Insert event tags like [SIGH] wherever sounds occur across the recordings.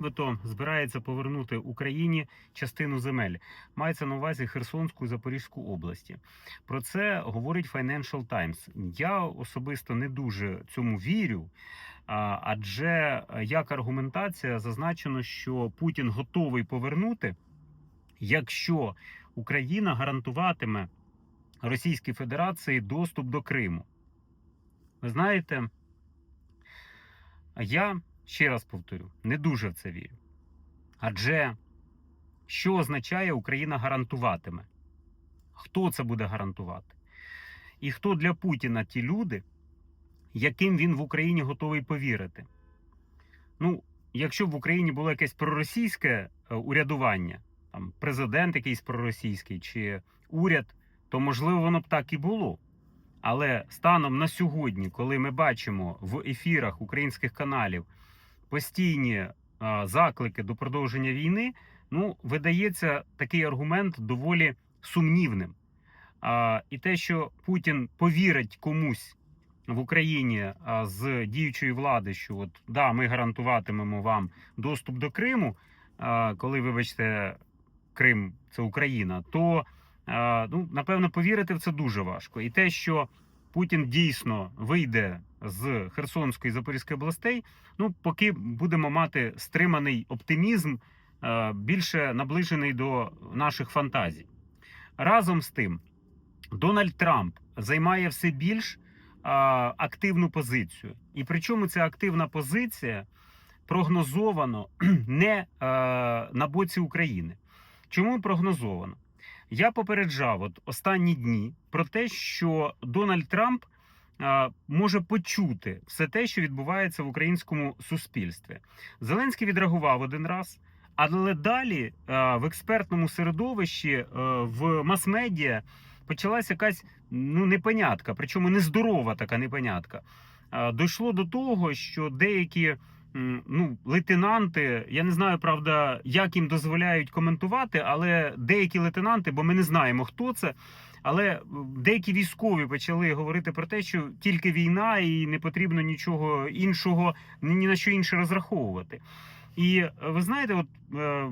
Нібито збирається повернути Україні частину земель. Мається на увазі Херсонську і Запорізьку області. Про це говорить Financial Times. Я особисто не дуже цьому вірю, адже як аргументація зазначено, що Путін готовий повернути, якщо Україна гарантуватиме Російській Федерації доступ до Криму. Ви знаєте, я ще раз повторю, не дуже в це вірю. Адже що означає Україна гарантуватиме? Хто це буде гарантувати? І хто для Путіна ті люди, яким він в Україні готовий повірити? Ну, якщо б в Україні було якесь проросійське е, урядування, там президент якийсь проросійський чи уряд, то можливо воно б так і було. Але станом на сьогодні, коли ми бачимо в ефірах українських каналів постійні заклики до продовження війни, ну видається такий аргумент доволі сумнівним. І те, що Путін повірить комусь в Україні з діючої влади, що от да, ми гарантуватимемо вам доступ до Криму, коли, вибачте, Крим це Україна, то ну, напевно повірити в це дуже важко. І те, що Путін дійсно вийде з Херсонської і Запорізької областей, ну поки будемо мати стриманий оптимізм, е, більше наближений до наших фантазій. Разом з тим, Дональд Трамп займає все більш е, активну позицію. І причому ця активна позиція прогнозовано [CLEARS THROAT] не е, на боці України. Чому прогнозовано? Я попереджав от останні дні про те, що Дональд Трамп може почути все те, що відбувається в українському суспільстві. Зеленський відреагував один раз, але далі в експертному середовищі в мас-медіа почалася якась ну непонятка, причому нездорова така непонятка. Дійшло до того, що деякі ну, лейтенанти, я не знаю, правда, як їм дозволяють коментувати, але деякі лейтенанти, бо ми не знаємо, хто це. Але деякі військові почали говорити про те, що тільки війна і не потрібно нічого іншого, ні на що інше розраховувати. І ви знаєте, от е,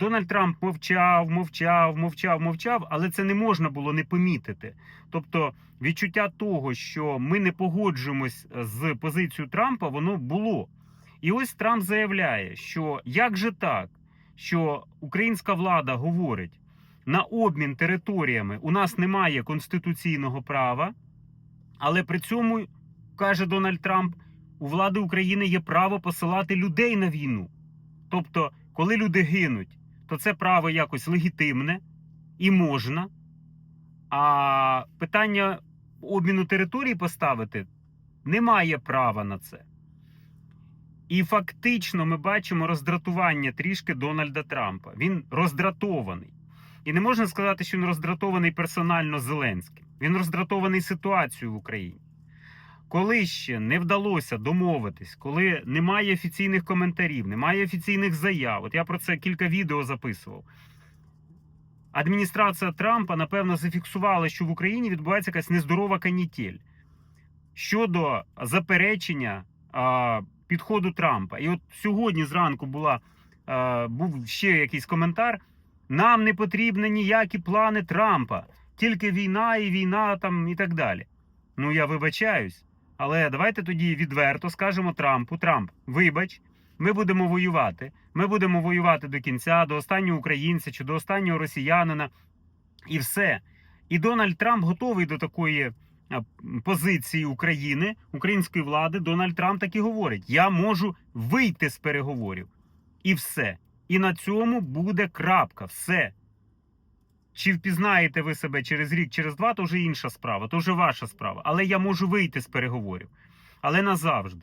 Дональд Трамп мовчав, мовчав, мовчав, мовчав, але це не можна було не помітити. Тобто відчуття того, що ми не погоджуємось з позицією Трампа, воно було. І ось Трамп заявляє, що як же так, що українська влада говорить на обмін територіями у нас немає конституційного права, але при цьому каже Дональд Трамп, у влади України є право посилати людей на війну. Тобто, коли люди гинуть, то це право якось легітимне і можна. А питання обміну території поставити немає права на це. І фактично ми бачимо роздратування трішки Дональда Трампа. Він роздратований. І не можна сказати, що він роздратований персонально Зеленським. Він роздратований ситуацією в Україні. Коли ще не вдалося домовитись, коли немає офіційних коментарів, немає офіційних заяв. От я про це кілька відео записував. Адміністрація Трампа, напевно, зафіксувала, що в Україні відбувається якась нездорова канітель щодо заперечення а, підходу Трампа. І от сьогодні зранку була, а, був ще якийсь коментар. Нам не потрібні ніякі плани Трампа, тільки війна і війна там і так далі. Ну я вибачаюсь. Але давайте тоді відверто скажемо Трампу: Трамп, вибач, ми будемо воювати. Ми будемо воювати до кінця, до останнього українця чи до останнього росіянина. І все. І Дональд Трамп готовий до такої позиції України, української влади. Дональд Трамп так і говорить: я можу вийти з переговорів. І все. І на цьому буде крапка. Все. Чи впізнаєте ви себе через рік, через два, то вже інша справа, то вже ваша справа. Але я можу вийти з переговорів. Але назавжди.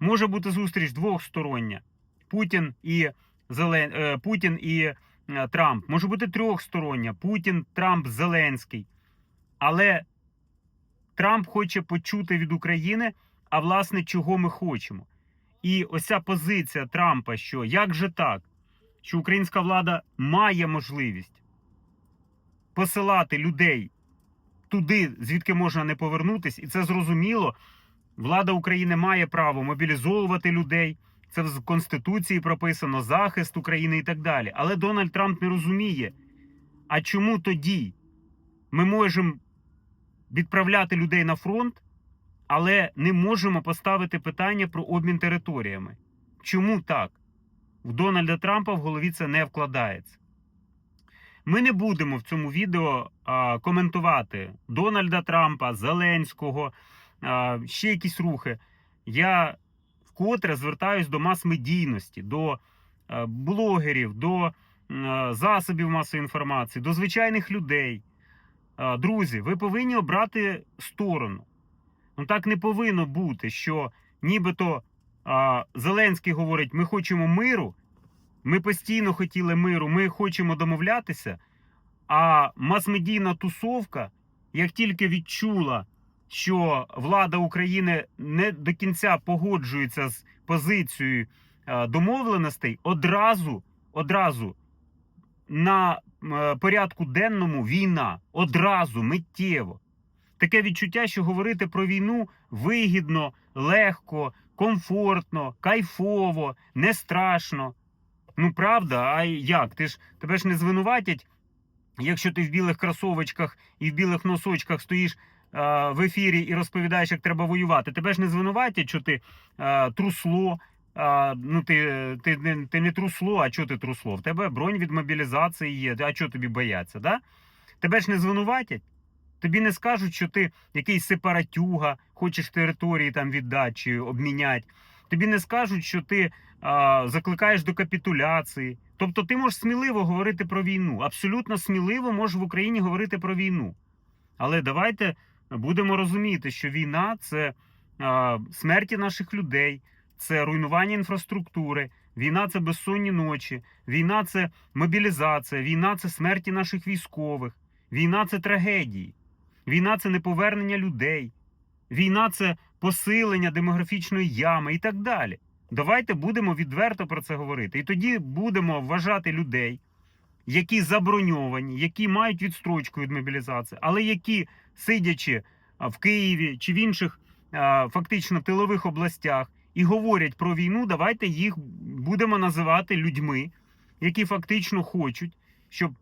Може бути зустріч двохстороння. Путін і Зелен... е, Путін і е, Трамп. Може бути трьохстороння. Путін, Трамп, Зеленський. Але Трамп хоче почути від України, а власне, чого ми хочемо. І ось позиція Трампа, що як же так, що українська влада має можливість посилати людей туди, звідки можна не повернутись, і це зрозуміло. Влада України має право мобілізовувати людей, це в Конституції прописано захист України і так далі. Але Дональд Трамп не розуміє, а чому тоді ми можемо відправляти людей на фронт, але не можемо поставити питання про обмін територіями. Чому так? В Дональда Трампа в голові це не вкладається. Ми не будемо в цьому відео а, коментувати Дональда Трампа, Зеленського, а, ще якісь рухи. Я вкотре звертаюсь до мас-медійності, до е, блогерів, до е, засобів масової інформації, до звичайних людей. Е, Друзі, ви повинні обрати сторону. Ну так не повинно бути, що нібито а, Зеленський говорить: ми хочемо миру, ми постійно хотіли миру, ми хочемо домовлятися. А мас-медійна тусовка, як тільки відчула, що влада України не до кінця погоджується з позицією е, домовленостей, одразу, одразу на е, порядку денному війна, одразу миттєво. Таке відчуття, що говорити про війну вигідно, легко, комфортно, кайфово, не страшно. Ну правда, а як? Ти ж тебе ж не звинуватять, якщо ти в білих кросовочках і в білих носочках стоїш в ефірі і розповідаєш, як треба воювати. Тебе ж не звинуватять, що ти а, трусло. А, ну, ти, ти, не- ти не трусло, а чого ти трусло? В тебе бронь від мобілізації є. А чого тобі бояться? Да? Тебе ж не звинуватять. Тобі не скажуть, що ти якийсь сепаратюга, хочеш території там віддати обміняти. Тобі не скажуть, що ти а, закликаєш до капітуляції. Тобто ти можеш сміливо говорити про війну. Абсолютно сміливо можеш в Україні говорити про війну. Але давайте будемо розуміти, що війна це а, смерті наших людей, це руйнування інфраструктури, війна це безсонні ночі, війна це мобілізація, війна це смерті наших військових, війна це трагедії, війна це неповернення людей, війна це посилення демографічної ями і так далі. Давайте будемо відверто про це говорити. І тоді будемо вважати людей, які заброньовані, які мають відстрочку від мобілізації, але які, сидячи в Києві чи в інших фактично тилових областях і говорять про війну, давайте їх будемо називати людьми, які фактично хочуть, щоб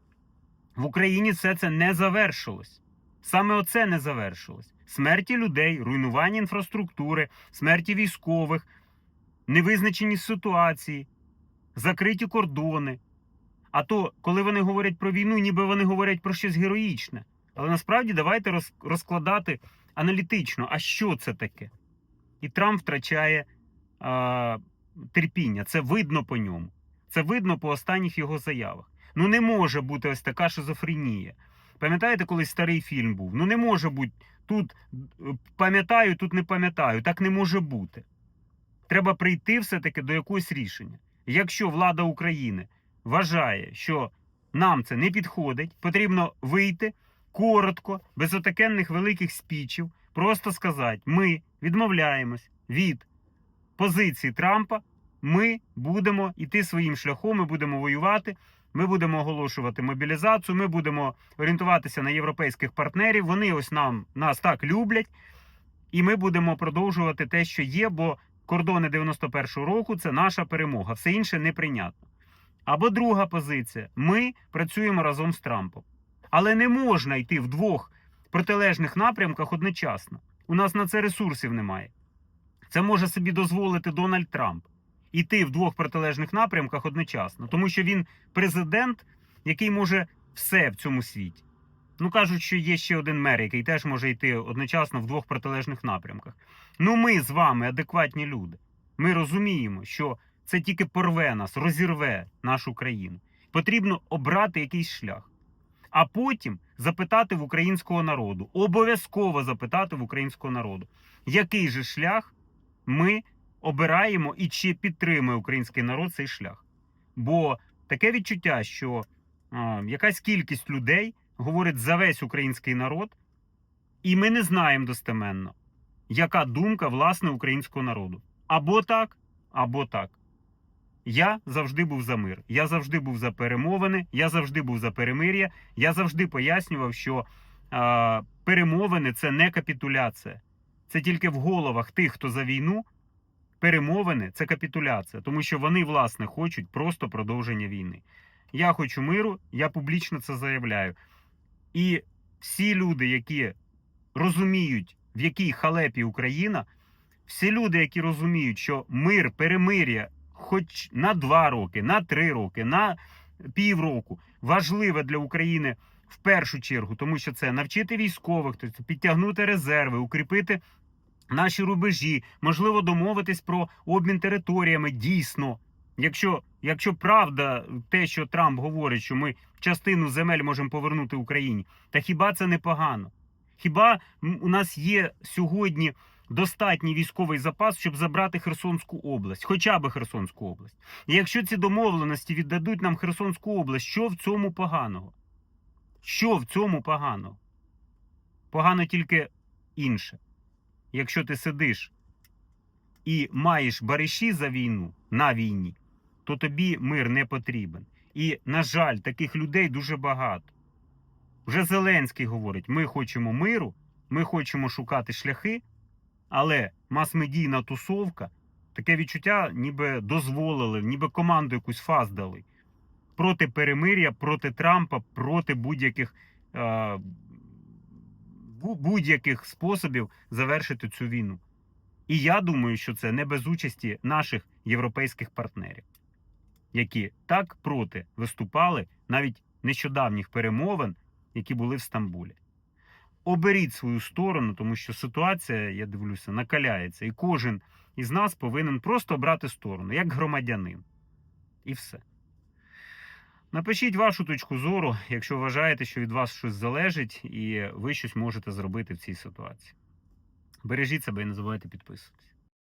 в Україні все це не завершилось. Саме оце не завершилось. Смерті людей, руйнування інфраструктури, смерті військових, невизначені ситуації, закриті кордони. А то, коли вони говорять про війну, ніби вони говорять про щось героїчне. Але насправді давайте розкладати аналітично, а що це таке? І Трамп втрачає а, терпіння. Це видно по ньому. Це видно по останніх його заявах. Ну не може бути ось така шизофренія. Пам'ятаєте, колись старий фільм був? Ну не може бути тут е, пам'ятаю, тут не пам'ятаю. Так не може бути. Треба прийти все-таки до якогось рішення. Якщо влада України вважає, що нам це не підходить, потрібно вийти коротко, без отакенних великих спічів, просто сказати: ми відмовляємось від позиції Трампа, ми будемо йти своїм шляхом, ми будемо воювати. Ми будемо оголошувати мобілізацію, ми будемо орієнтуватися на європейських партнерів. Вони ось нам нас так люблять, і ми будемо продовжувати те, що є, бо кордони 91-го року це наша перемога. Все інше неприйнятно. Або друга позиція: ми працюємо разом з Трампом. Але не можна йти в двох протилежних напрямках одночасно. У нас на це ресурсів немає. Це може собі дозволити Дональд Трамп іти в двох протилежних напрямках одночасно, тому що він президент, який може все в цьому світі. Ну кажуть, що є ще один мер, який теж може йти одночасно в двох протилежних напрямках. Ну, ми з вами адекватні люди. Ми розуміємо, що це тільки порве нас, розірве нашу країну. Потрібно обрати якийсь шлях, а потім запитати в українського народу, обов'язково запитати в українського народу, який же шлях ми обираємо і чи підтримує український народ цей шлях. Бо таке відчуття, що а, якась кількість людей говорить за весь український народ, і ми не знаємо достеменно, яка думка власне українського народу. Або так, або так. Я завжди був за мир. Я завжди був за перемовини, я завжди був за перемир'я. Я завжди пояснював, що а, перемовини це не капітуляція. Це тільки в головах тих, хто за війну, перемовини це капітуляція, тому що вони, власне, хочуть просто продовження війни. Я хочу миру, я публічно це заявляю. І всі люди, які розуміють, в якій халепі Україна, всі люди, які розуміють, що мир, перемир'я, хоч на два роки, на три роки, на півроку, важливе для України в першу чергу, тому що це навчити військових, тобто підтягнути резерви, укріпити наші рубежі, можливо, домовитись про обмін територіями дійсно. Якщо, якщо правда те, що Трамп говорить, що ми частину земель можемо повернути Україні, та хіба це не погано? Хіба у нас є сьогодні достатній військовий запас, щоб забрати Херсонську область, хоча б Херсонську область? І якщо ці домовленості віддадуть нам Херсонську область, що в цьому поганого? Що в цьому поганого? Погано тільки інше. Якщо ти сидиш і маєш бариші за війну на війні, то тобі мир не потрібен. І, на жаль, таких людей дуже багато. Вже Зеленський говорить: ми хочемо миру, ми хочемо шукати шляхи, але мас-медійна тусовка, таке відчуття, ніби дозволили, ніби команду якусь фаз дали. Проти перемир'я, проти Трампа, проти будь-яких е, будь-яких способів завершити цю війну. І я думаю, що це не без участі наших європейських партнерів, які так проти виступали навіть нещодавніх перемовин, які були в Стамбулі. Оберіть свою сторону, тому що ситуація, я дивлюся, накаляється, і кожен із нас повинен просто обрати сторону, як громадянин. І все. Напишіть вашу точку зору, якщо вважаєте, що від вас щось залежить, і ви щось можете зробити в цій ситуації. Бережіть себе і не забувайте підписуватися.